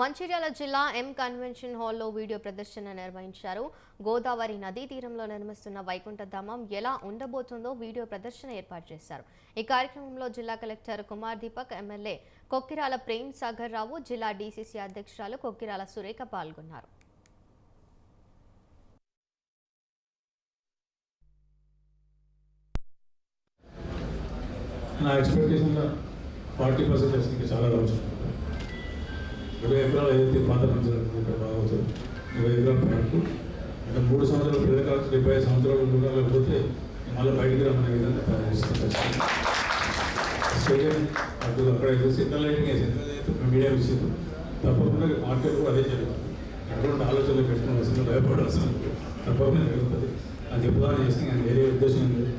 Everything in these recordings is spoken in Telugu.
మంచిర్యాల జిల్లా ఎం కన్వెన్షన్ హాల్లో వీడియో ప్రదర్శన నిర్వహించారు. గోదావరి నదీ తీరంలో నిర్మిస్తున్న వైకుంఠ ధామం ఎలా ఉండబోతుందో వీడియో ప్రదర్శన ఏర్పాటు చేశారు. ఈ కార్యక్రమంలో జిల్లా కలెక్టర్ కుమార్ దీపక్ ఎమ్మెల్యే కొక్కిరాల ప్రేమ్ సాగర్ రావు జిల్లా డీసీసీ అధ్యక్షురాలు కొక్కిరాల సురేఖ పాల్గొన్నారు. నా ఎక్స్పెక్టేషన్లో ఫార్టీ పర్సెంట్ చాలా రావచ్చు ఇరవై ఎకరాలు ఏదైతే పాత పంచాయతీ ఇక్కడ బాగా ఇరవై ఎకరాల పాటు అంటే మూడు సంవత్సరాలు పిల్లల కావచ్చు డెబ్బై ఐదు సంవత్సరాలు ఉండాలి లేకపోతే మళ్ళీ బయటికి రమ్మనే విధంగా తయారు చేస్తాం అటు అక్కడ సిగ్నల్ లైటింగ్ వేసి మీడియా విషయం తప్పకుండా మార్కెట్ కూడా అదే జరుగుతుంది అటువంటి ఆలోచనలు పెట్టుకోవాల్సిన భయపడాల్సిన తప్పకుండా జరుగుతుంది. అది చెప్పుదాన్ని చేస్తే నేను వేరే ఉద్దేశం ఏం లేదు.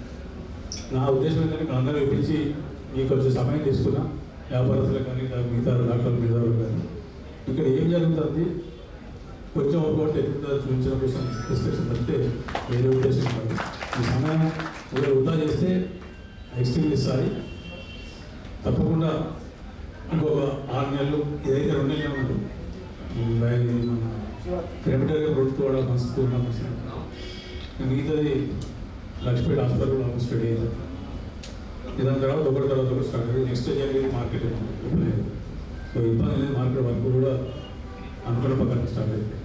నా ఉద్దేశం ఏంటంటే ఇక్కడ అందరూ ఇప్పించి మీకు కొంచెం సమయం తీసుకున్నా వ్యాపారస్తులకు కానీ మిగతా డాక్టర్లు మిగతా కానీ ఇక్కడ ఏం జరుగుతుంది? కొంచెం ఒకటి ఎదుగుతా చూపించిన విషయం డిస్కషన్ అంటే వేరే ఉద్దేశం కాదు. ఈ సమయం వేరే వృధా చేస్తే ఎక్స్ట్రీమ్ ఇస్తారు. తప్పకుండా ఇంకొక ఆరు నెలలు ఏదైతే రెండు నెలలు ఉండదు మన క్రెమిటరీ రోడ్ కూడా మిగతాది లక్ష్మీ హాస్పిటల్ ఆఫీస్ స్టడీ దాని తర్వాత ఒకటి తర్వాత ఒకటి స్టార్ట్ నెక్స్ట్ జరిగేది మార్కెట్ లేదు. సో ఇబ్బంది లేదు మార్కెట్ వరకు కూడా అనుకున్న పక్కన స్టార్ట్ అయింది.